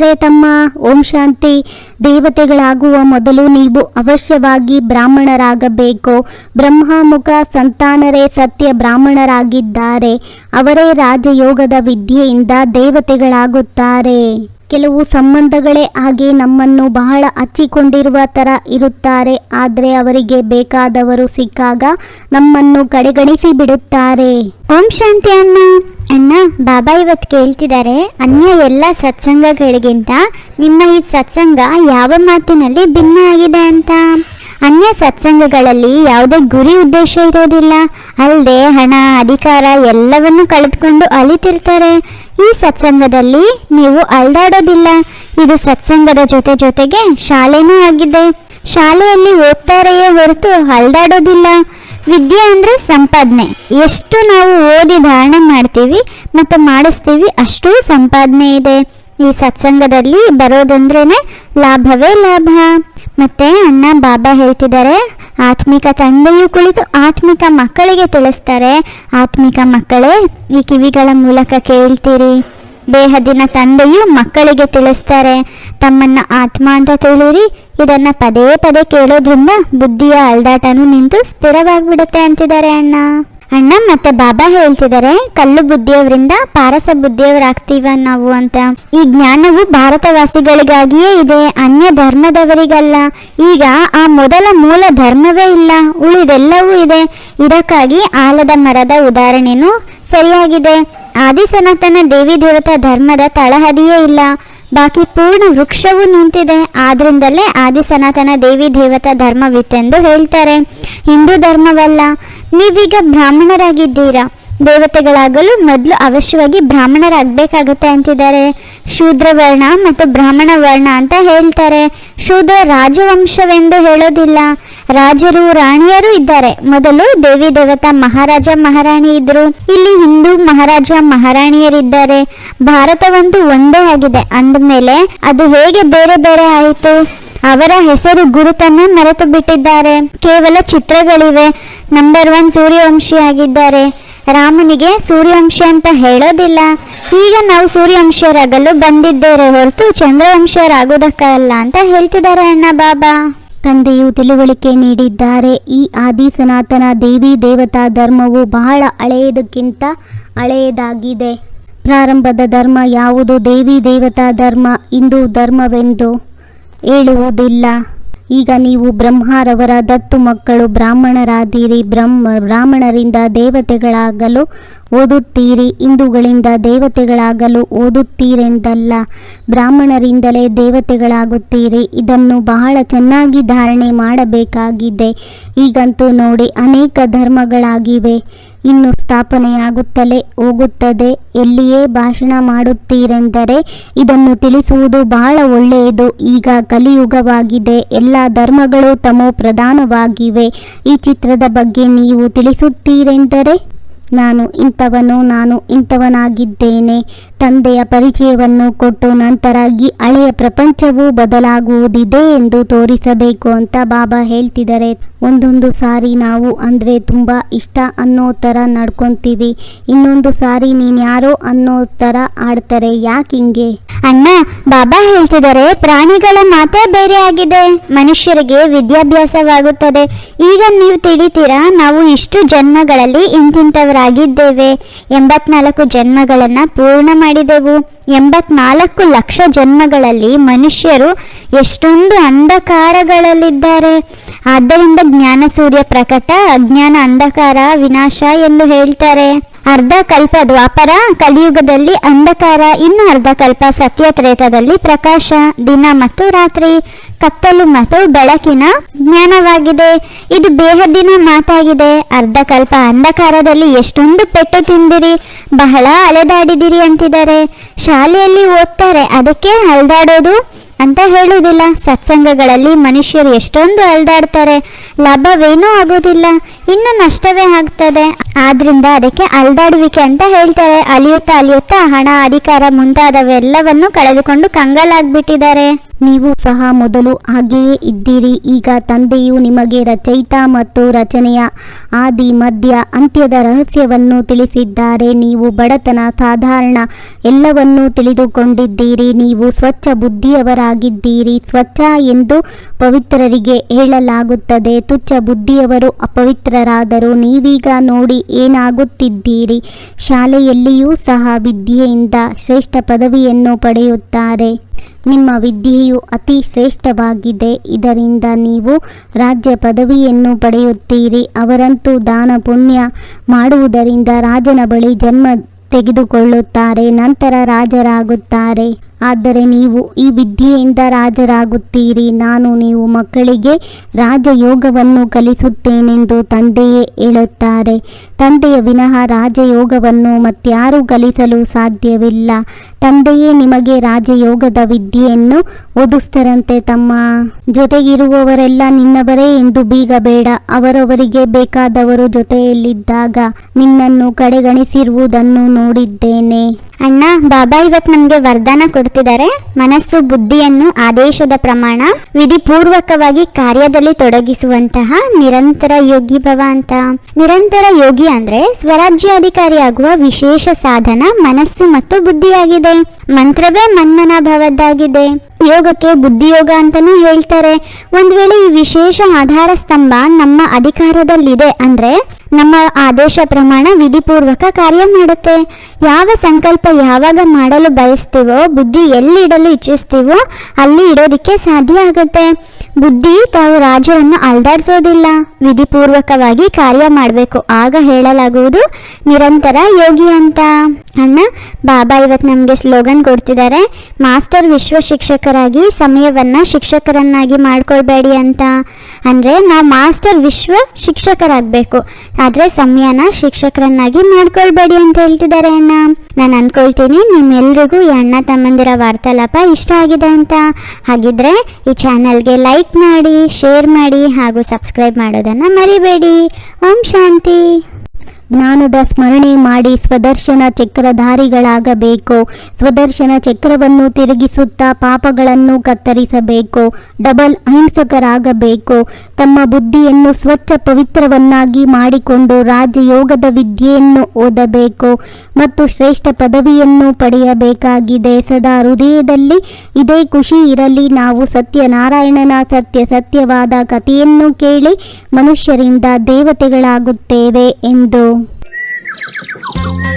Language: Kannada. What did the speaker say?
ಹೇಳ್ತಿದ್ದಾರೆ ತಮ್ಮ ಓಂ ಶಾಂತಿ ದೇವತೆಗಳಾಗುವ ಮೊದಲು ನೀವು ಅವಶ್ಯವಾಗಿ ಬ್ರಾಹ್ಮಣರಾಗಬೇಕು. ಬ್ರಹ್ಮಮುಖ ಸಂತಾನರೇ ಸತ್ಯ ಬ್ರಾಹ್ಮಣರಾಗಿದ್ದಾರೆ. ಅವರೇ ರಾಜಯೋಗದ ವಿದ್ಯೆಯಿಂದ ದೇವತೆಗಳಾಗುತ್ತಾರೆ. ಕೆಲವು ಸಂಬಂಧಗಳೇ ಹಾಗೆ ನಮ್ಮನ್ನು ಬಹಳ ಹಚ್ಚಿಕೊಂಡಿರುವ ಥರ ಇರುತ್ತಾರೆ. ಆದರೆ ಅವರಿಗೆ ಬೇಕಾದವರು ಸಿಕ್ಕಾಗ ನಮ್ಮನ್ನು ಕಡೆಗಣಿಸಿ ಬಿಡುತ್ತಾರೆ. ಓಂ ಶಾಂತಿ ಅಣ್ಣ. ಅಣ್ಣ, ಬಾಬಾ ಇವತ್ತು ಕೇಳ್ತಿದ್ದಾರೆ ಅನ್ಯ ಎಲ್ಲ ಸತ್ಸಂಗಗಳಿಗಿಂತ ನಿಮ್ಮ ಈ ಸತ್ಸಂಗ ಯಾವ ಮಾತಿನಲ್ಲಿ ಭಿನ್ನ ಆಗಿದೆ ಅಂತ? ಅನ್ಯ ಸತ್ಸಂಗಗಳಲ್ಲಿ ಯಾವುದೇ ಗುರಿ ಉದ್ದೇಶ ಇರೋದಿಲ್ಲ. ಅಲ್ಲದೆ ಹಣ, ಅಧಿಕಾರ ಎಲ್ಲವನ್ನು ಕಳೆದುಕೊಂಡು ಅಲಿತಿರ್ತಾರೆ ಈ ಸತ್ಸಂಗದಲ್ಲಿ ನೀವು ಅಲ್ದಾಡೋದಿಲ್ಲ. ಇದು ಸತ್ಸಂಗದ ಜೊತೆ ಜೊತೆಗೆ ಶಾಲೆನೂ ಆಗಿದೆ. ಶಾಲೆಯಲ್ಲಿ ಓದ್ತಾರೆಯೇ ಹೊರತು ಅಲ್ದಾಡೋದಿಲ್ಲ. ವಿದ್ಯೆ ಅಂದರೆ ಸಂಪಾದನೆ. ಎಷ್ಟು ನಾವು ಓದಿ ಧಾರಣೆ ಮಾಡ್ತೀವಿ ಮತ್ತು ಮಾಡಿಸ್ತೀವಿ ಅಷ್ಟು ಸಂಪಾದನೆ ಇದೆ. ಈ ಸತ್ಸಂಗದಲ್ಲಿ ಬರೋದಂದ್ರೇ ಲಾಭವೇ ಲಾಭ. ಮತ್ತೆ ಅಣ್ಣ, ಬಾಬಾ ಹೇಳ್ತಿದ್ದಾರೆ ಆತ್ಮಿಕ ತಂದೆಯು ಕುಳಿತು ಆತ್ಮಿಕ ಮಕ್ಕಳಿಗೆ ತಿಳಿಸ್ತಾರೆ. ಆತ್ಮಿಕ ಮಕ್ಕಳೇ, ಈ ಕಿವಿಗಳ ಮೂಲಕ ಕೇಳ್ತೀರಿ. ದೇಹದಿನ ತಂದೆಯು ಮಕ್ಕಳಿಗೆ ತಿಳಿಸ್ತಾರೆ. ತಮ್ಮನ್ನ ಆತ್ಮ ಅಂತ ತಿಳಿರಿ. ಇದನ್ನ ಪದೇ ಪದೇ ಕೇಳೋದ್ರಿಂದ ಬುದ್ಧಿಯ ಅಲ್ದಾಟನು ನಿಂತು ಸ್ಥಿರವಾಗಿಬಿಡುತ್ತೆ ಅಂತಿದ್ದಾರೆ ಅಣ್ಣ. ಅಣ್ಣ, ಮತ್ತೆ ಬಾಬಾ ಹೇಳ್ತಿದ್ದಾರೆ ಕಲ್ಲು ಬುದ್ಧಿಯವರಿಂದ ಪಾರಸ ಬುದ್ಧಿಯವರಾಗ್ತೀವ ನಾವು ಅಂತ. ಈ ಜ್ಞಾನವು ಭಾರತವಾಸಿಗಳಿಗಾಗಿಯೇ ಇದೆ, ಅನ್ಯ ಧರ್ಮದವರಿಗಲ್ಲ. ಈಗ ಆ ಮೊದಲ ಮೂಲ ಧರ್ಮವೇ ಇಲ್ಲ, ಉಳಿದೆಲ್ಲವೂ ಇದೆ. ಇದಕ್ಕಾಗಿ ಆಲದ ಮರದ ಉದಾಹರಣೆನೂ ಸರಿಯಾಗಿದೆ. ಆದಿ ಸನಾತನ ದೇವಿ ದೇವತಾ ಧರ್ಮದ ತಳಹದಿಯೇ ಇಲ್ಲ. ಬಾಕಿ ಪೂರ್ಣ ವೃಕ್ಷವು ನಿಂತಿದೆ. ಆದ್ರಿಂದಲೇ ಆದಿ ಸನಾತನ ದೇವಿ ದೇವತಾ ಧರ್ಮವಿತ್ತೆಂದು ಹೇಳ್ತಾರೆ. ಹಿಂದೂ ಧರ್ಮವಲ್ಲ, ನೀವೀಗ ಬ್ರಾಹ್ಮಣರಾಗಿದ್ದೀರಾ? ದೇವತೆಗಳಾಗಲು ಮೊದಲು ಅವಶ್ಯವಾಗಿ ಬ್ರಾಹ್ಮಣರಾಗಬೇಕಾಗತ್ತೆ ಅಂತಿದ್ದಾರೆ. ಶೂದ್ರ ವರ್ಣ ಮತ್ತು ಬ್ರಾಹ್ಮಣ ವರ್ಣ ಅಂತ ಹೇಳ್ತಾರೆ. ಶೂದ್ರ ರಾಜವಂಶವೆಂದು ಹೇಳೋದಿಲ್ಲ. ರಾಜರು, ರಾಣಿಯರು ಇದ್ದಾರೆ. ಮೊದಲು ದೇವಿ ದೇವತಾ ಮಹಾರಾಜ ಮಹಾರಾಣಿ ಇದ್ರು. ಇಲ್ಲಿ ಹಿಂದೂ ಮಹಾರಾಜ ಮಹಾರಾಣಿಯರಿದ್ದಾರೆ. ಭಾರತವಂತೂ ಒಂದೇ ಆಗಿದೆ. ಅಂದಮೇಲೆ ಅದು ಹೇಗೆ ಬೇರೆ ಬೇರೆ ಆಯಿತು? ಅವರ ಹೆಸರು ಗುರುತನ್ನು ಮರೆತು ಬಿಟ್ಟಿದ್ದಾರೆ ಕೇವಲ ಚಿತ್ರಗಳಿವೆ. ನಂಬರ್ ಒನ್ ಸೂರ್ಯವಂಶಿ ಆಗಿದ್ದಾರೆ ರಾಮನಿಗೆ ಸೂರ್ಯವಂಶಿ ಅಂತ ಹೇಳೋದಿಲ್ಲ. ಈಗ ನಾವು ಸೂರ್ಯವಂಶಿಯರಾಗಲು ಬಂದಿದ್ದೇವೆ ಹೊರತು ಚಂದ್ರವಂಶಿಯರಾಗೋದಕ್ಕಲ್ಲ ಅಂತ ಹೇಳ್ತಿದ್ದಾರೆ ಅಣ್ಣ ಬಾಬಾ. ತಂದೆಯು ತಿಳುವಳಿಕೆ ನೀಡಿದ್ದಾರೆ. ಈ ಆದಿ ಸನಾತನ ದೇವಿ ದೇವತಾ ಧರ್ಮವು ಬಹಳ ಹಳೆಯದಕ್ಕಿಂತ ಹಳೆಯದಾಗಿದೆ. ಪ್ರಾರಂಭದ ಧರ್ಮ ಯಾವುದು? ದೇವಿ ದೇವತಾ ಧರ್ಮ. ಹಿಂದೂ ಧರ್ಮವೆಂದು. ಹೇಳುವುದಿಲ್ಲ. ಈಗ ನೀವು ಬ್ರಹ್ಮರವರ ದತ್ತು ಮಕ್ಕಳು ಬ್ರಾಹ್ಮಣರಾದಿರಿ, ಬ್ರಹ್ಮ, ಬ್ರಾಹ್ಮಣರಿಂದ ದೇವತೆಗಳಾಗಲು ಓದುತ್ತೀರಿ, ಹಿಂದೂಗಳಿಂದ ದೇವತೆಗಳಾಗಲು ಓದುತ್ತೀರೆಂದಲ್ಲ, ಬ್ರಾಹ್ಮಣರಿಂದಲೇ ದೇವತೆಗಳಾಗುತ್ತೀರಿ, ಇದನ್ನು ಬಹಳ ಚೆನ್ನಾಗಿ ಧಾರಣೆ ಮಾಡಬೇಕಾಗಿದೆ. ಈಗಂತೂ ನೋಡಿ, ಅನೇಕ ಧರ್ಮಗಳಾಗಿವೆ. ಇನ್ನು ಸ್ಥಾಪನೆಯಾಗುತ್ತಲೇ ಹೋಗುತ್ತದೆ. ಎಲ್ಲಿಯೇ ಭಾಷಣ ಮಾಡುತ್ತೀರೆಂದರೆ ಇದನ್ನು ತಿಳಿಸುವುದು ಬಹಳ ಒಳ್ಳೆಯದು. ಈಗ ಕಲಿಯುಗವಾಗಿದೆ. ಎಲ್ಲ ಧರ್ಮಗಳು ತಮೋ ಪ್ರಧಾನವಾಗಿವೆ. ಈ ಚಿತ್ರದ ಬಗ್ಗೆ ನೀವು ತಿಳಿಸುತ್ತೀರೆಂದರೆ ನಾನು ಇಂಥವನು, ನಾನು ಇಂಥವನಾಗಿದ್ದೇನೆ. ತಂದೆಯ ಪರಿಚಯವನ್ನು ಕೊಟ್ಟು ನಂತರ ಈ ಹಳೆಯ ಪ್ರಪಂಚವು ಬದಲಾಗುವುದಿದೆ ಎಂದು ತೋರಿಸಬೇಕು ಅಂತ ಬಾಬಾ ಹೇಳ್ತಿದ್ದಾರೆ. ಒಂದೊಂದು ಸಾರಿ ನಾವು ಅಂದರೆ ತುಂಬ ಇಷ್ಟ ಅನ್ನೋ ಥರ ನಡ್ಕೊತೀವಿ. ಇನ್ನೊಂದು ಸಾರಿ ನೀನು ಯಾರೋ ಅನ್ನೋ ಥರ ಆಡ್ತಾರೆ. ಯಾಕೆ ಹಿಂಗೆ? ಅಣ್ಣ, ಬಾಬಾ ಹೇಳ್ತಿದ್ದಾರೆ, ಪ್ರಾಣಿಗಳ ಮಾತೇ ಬೇರೆ ಆಗಿದೆ. ಮನುಷ್ಯರಿಗೆ ವಿದ್ಯಾಭ್ಯಾಸವಾಗುತ್ತದೆ. ಈಗ ನೀವು ತಿಳಿತೀರಾ, ನಾವು ಇಷ್ಟು ಜನ್ಮಗಳಲ್ಲಿ ಇಂತಿಂಥವರಾಗಿದ್ದೇವೆ ಎಂಬತ್ನಾಲ್ಕು ಜನ್ಮಗಳನ್ನು ಪೂರ್ಣ ಮಾಡಿದೆವು. ಎಂಬತ್ನಾಲ್ಕು ಲಕ್ಷ ಜನ್ಮಗಳಲ್ಲಿ ಮನುಷ್ಯರು ಎಷ್ಟೊಂದು ಅಂಧಕಾರಗಳಲ್ಲಿದ್ದಾರೆ. ಆದ್ದರಿಂದ ಜ್ಞಾನ ಸೂರ್ಯ ಪ್ರಕಟ, ಅಜ್ಞಾನ ಅಂಧಕಾರ, ವಿನಾಶ ಎಂದು ಹೇಳ್ತಾರೆ. ಅರ್ಧ ಕಲ್ಪ ದ್ವಾಪರ, ಕಲಿಯುಗದಲ್ಲಿ ಅಂಧಕಾರ, ಇನ್ನು ಅರ್ಧ ಕಲ್ಪ ಸತ್ಯ ತ್ರೇತದಲ್ಲಿ ಪ್ರಕಾಶ, ದಿನ ಮತ್ತು ರಾತ್ರಿ. ಕತ್ತಲು ಮತ್ತು ಬೆಳಕಿನ ಜ್ಞಾನವಾಗಿದೆ. ಇದು ಬೇಹದ್ದಿನ ಮಾತಾಗಿದೆ. ಅರ್ಧ ಕಲ್ಪ ಅಂಧಕಾರದಲ್ಲಿ ಎಷ್ಟೊಂದು ಪೆಟ್ಟು ತಿಂದಿರಿ, ಬಹಳ ಅಲೆದಾಡಿದಿರಿ ಅಂತಿದ್ದಾರೆ. ಶಾಲೆಯಲ್ಲಿ ಓದ್ತಾರೆ, ಅದಕ್ಕೆ ಅಲ್ದಾಡೋದು ಅಂತ ಹೇಳುವುದಿಲ್ಲ. ಸತ್ಸಂಗಗಳಲ್ಲಿ ಮನುಷ್ಯರು ಎಷ್ಟೊಂದು ಅಲ್ದಾಡ್ತಾರೆ. ಲಾಭವೇನೂ ಆಗೋದಿಲ್ಲ. ಇನ್ನು ನಷ್ಟವೇ ಆಗ್ತದೆ. ಆದ್ರಿಂದ ಅದಕ್ಕೆ ಅಲ್ದಾಡುವಿಕೆ ಅಂತ ಹೇಳ್ತಾರೆ. ಅಲಿಯುತ್ತಾ ಅಲಿಯುತ್ತಾ ಹಣ, ಅಧಿಕಾರ ಮುಂತಾದವೆಲ್ಲವನ್ನು ಕಳೆದುಕೊಂಡು ಕಂಗಲಾಗ್ಬಿಟ್ಟಿದ್ದಾರೆ. ನೀವು ಸಹ ಮೊದಲು ಹಾಗೆಯೇ ಇದ್ದೀರಿ. ಈಗ ತಂದೆಯು ನಿಮಗೆ ರಚಯಿತ ಮತ್ತು ರಚನೆಯ ಆದಿ, ಮಧ್ಯ, ಅಂತ್ಯದ ರಹಸ್ಯವನ್ನು ತಿಳಿಸಿದ್ದಾರೆ. ನೀವು ಬಡತನ, ಸಾಧಾರಣ ಎಲ್ಲವನ್ನೂ ತಿಳಿದುಕೊಂಡಿದ್ದೀರಿ. ನೀವು ಸ್ವಚ್ಛ ಬುದ್ಧಿಯವರಾಗಿದ್ದೀರಿ. ಸ್ವಚ್ಛ ಎಂದು ಪವಿತ್ರರಿಗೆ ಹೇಳಲಾಗುತ್ತದೆ. ತುಚ್ಛ ಬುದ್ಧಿಯವರು ಅಪವಿತ್ರರಾದರು ನೀವೀಗ ನೋಡಿ ಏನಾಗುತ್ತಿದ್ದೀರಿ? ಶಾಲೆಯಲ್ಲಿಯೂ ಸಹ ವಿದ್ಯೆಯಿಂದ ಶ್ರೇಷ್ಠ ಪದವಿಯನ್ನು ಪಡೆಯುತ್ತಾರೆ. ನಿಮ್ಮ ವಿದ್ಯೆಯು ಅತಿ ಶ್ರೇಷ್ಠವಾಗಿದೆ. ಇದರಿಂದ ನೀವು ರಾಜ್ಯ ಪದವಿಯನ್ನು ಪಡೆಯುತ್ತೀರಿ. ಅವರಂತೂ ದಾನ ಪುಣ್ಯ ಮಾಡುವುದರಿಂದ ರಾಜನ ಬಳಿ ಜನ್ಮ ತೆಗೆದುಕೊಳ್ಳುತ್ತಾರೆ. ನಂತರ ರಾಜರಾಗುತ್ತಾರೆ. ಆದರೆ ನೀವು ಈ ವಿದ್ಯೆಯಿಂದ ರಾಜರಾಗುತ್ತೀರಿ. ನಾನು ನೀವು ಮಕ್ಕಳಿಗೆ ರಾಜಯೋಗವನ್ನು ಕಲಿಸುತ್ತೇನೆಂದು ತಂದೆಯೇ ಹೇಳುತ್ತಾರೆ. ತಂದೆಯ ವಿನಃ ರಾಜಯೋಗವನ್ನು ಮತ್ತಾರೂ ಕಲಿಸಲು ಸಾಧ್ಯವಿಲ್ಲ. ತಂದೆಯೇ ನಿಮಗೆ ರಾಜಯೋಗದ ವಿದ್ಯೆಯನ್ನು ಓದಿಸ್ತರಂತೆ ತಮ್ಮ ಜೊತೆಗಿರುವವರೆಲ್ಲ ನಿನ್ನವರೇ ಎಂದು ಬೀಗಬೇಡ. ಅವರವರಿಗೆ ಬೇಕಾದವರು ಜೊತೆಯಲ್ಲಿದ್ದಾಗ ನಿನ್ನನ್ನು ಕಡೆಗಣಿಸಿರುವುದನ್ನು ನೋಡಿದ್ದೇನೆ. ಅಣ್ಣ, ಬಾಬಾ ಇವತ್ತು ನಮಗೆ ವರದಾನ ಕೊಡ್ತಿದ್ದಾರೆ ಮನಸ್ಸು, ಬುದ್ಧಿಯನ್ನು ಆದೇಶದ ಪ್ರಮಾಣ, ವಿಧಿಪೂರ್ವಕವಾಗಿ ಕಾರ್ಯದಲ್ಲಿ ತೊಡಗಿಸುವಂತಹ ನಿರಂತರ ಯೋಗಿ ಭವ ಅಂತ. ನಿರಂತರ ಯೋಗಿ ಅಂದ್ರೆ ಸ್ವರಾಜ್ಯಾಧಿಕಾರಿಯಾಗುವ ವಿಶೇಷ ಸಾಧನ ಮನಸ್ಸು ಮತ್ತು ಬುದ್ಧಿಯಾಗಿದೆ. ಮಂತ್ರವೇ ಮನ್ಮನ ಭವದ್ದಾಗಿದೆ. ಯೋಗಕ್ಕೆ ಬುದ್ಧಿಯೋಗ ಅಂತಾನೂ ಹೇಳ್ತಾರೆ. ಒಂದ್ ವೇಳೆ ಈ ವಿಶೇಷ ಆಧಾರ ಸ್ತಂಭ ನಮ್ಮ ಅಧಿಕಾರದಲ್ಲಿದೆ ಅಂದ್ರೆ ನಮ್ಮ ಆದೇಶ ಪ್ರಮಾಣ ವಿಧಿಪೂರ್ವಕ ಕಾರ್ಯ ಮಾಡುತ್ತೆ. ಯಾವ ಸಂಕಲ್ಪ ಯಾವಾಗ ಮಾಡಲು ಬಯಸ್ತೀವೋ, ಬುದ್ಧಿ ಎಲ್ಲಿ ಇಡಲು ಇಚ್ಛಿಸ್ತೀವೋ, ಅಲ್ಲಿ ಇಡೋದಿಕ್ಕೆ ಸಾಧ್ಯ ಆಗುತ್ತೆ. ಬುದ್ಧಿ ತಾವು ರಾಜರನ್ನು ಅಲ್ದಾಡ್ಸೋದಿಲ್ಲ. ವಿಧಿಪೂರ್ವಕವಾಗಿ ಕಾರ್ಯ ಮಾಡಬೇಕು. ಆಗ ಹೇಳಲಾಗುವುದು, ನಿರಂತರ ಯೋಗಿ ಅಂತ. ಅಣ್ಣ, ಬಾಬಾ ಇವತ್ತು ನಮಗೆ ಸ್ಲೋಗನ್ ಕೊಡ್ತಿದ್ದಾರೆ, ಮಾಸ್ಟರ್ ವಿಶ್ವ ಶಿಕ್ಷಕರಾಗಿ ಸಮಯವನ್ನ ಶಿಕ್ಷಕರನ್ನಾಗಿ ಮಾಡ್ಕೊಳ್ಬೇಡಿ ಅಂತ. ಅಂದ್ರೆ ನಾವು ಮಾಸ್ಟರ್ ವಿಶ್ವ ಶಿಕ್ಷಕರಾಗಬೇಕು ಆದ್ರೆ ಸಮಯನ ಶಿಕ್ಷಕರನ್ನಾಗಿ ಮಾಡ್ಕೊಳ್ಬೇಡಿ ಅಂತ ಹೇಳ್ತಿದ್ದಾರೆ ಅಣ್ಣ. ನಾನು ಅನ್ಕೊಳ್ತೀನಿ ನಿಮ್ಮೆಲ್ರಿಗೂ ಈ ಅಣ್ಣ ತಮ್ಮಂದಿರ ವಾರ್ತಾಲಾಪ ಇಷ್ಟ ಆಗಿದೆ ಅಂತ. ಹಾಗಿದ್ರೆ ಈ ಚಾನಲ್ಗೆ ಲೈಕ್ ಮಾಡಿ, ಶೇರ್ ಮಾಡಿ ಹಾಗೂ ಸಬ್ಸ್ಕ್ರೈಬ್ ಮಾಡೋದನ್ನ ಮರಿಬೇಡಿ. ಓಂ ಶಾಂತಿ. ಜ್ಞಾನದ ಸ್ಮರಣೆ ಮಾಡಿ ಸ್ವದರ್ಶನ ಚಕ್ರಧಾರಿಗಳಾಗಬೇಕು. ಸ್ವದರ್ಶನ ಚಕ್ರವನ್ನು ತಿರುಗಿಸುತ್ತಾ ಪಾಪಗಳನ್ನು ಕತ್ತರಿಸಬೇಕು. ಡಬಲ್ ಅಹಿಂಸಕರಾಗಬೇಕು. ತಮ್ಮ ಬುದ್ಧಿಯನ್ನು ಸ್ವಚ್ಛ ಪವಿತ್ರವನ್ನಾಗಿ ಮಾಡಿಕೊಂಡು ರಾಜಯೋಗದ ವಿದ್ಯೆಯನ್ನು ಓದಬೇಕು. ಮತ್ತು ಶ್ರೇಷ್ಠ ಪದವಿಯನ್ನು ಪಡೆಯಬೇಕಾಗಿದೆ. ಸದಾ ಹೃದಯದಲ್ಲಿ ಇದೇ ಖುಷಿ ಇರಲಿ. ನಾವು ಸತ್ಯನಾರಾಯಣನ ಸತ್ಯ ಸತ್ಯವಾದ ಕಥೆಯನ್ನು ಕೇಳಿ ಮನುಷ್ಯರಿಂದ ದೇವತೆಗಳಾಗುತ್ತೇವೆ ಎಂದು. Thank.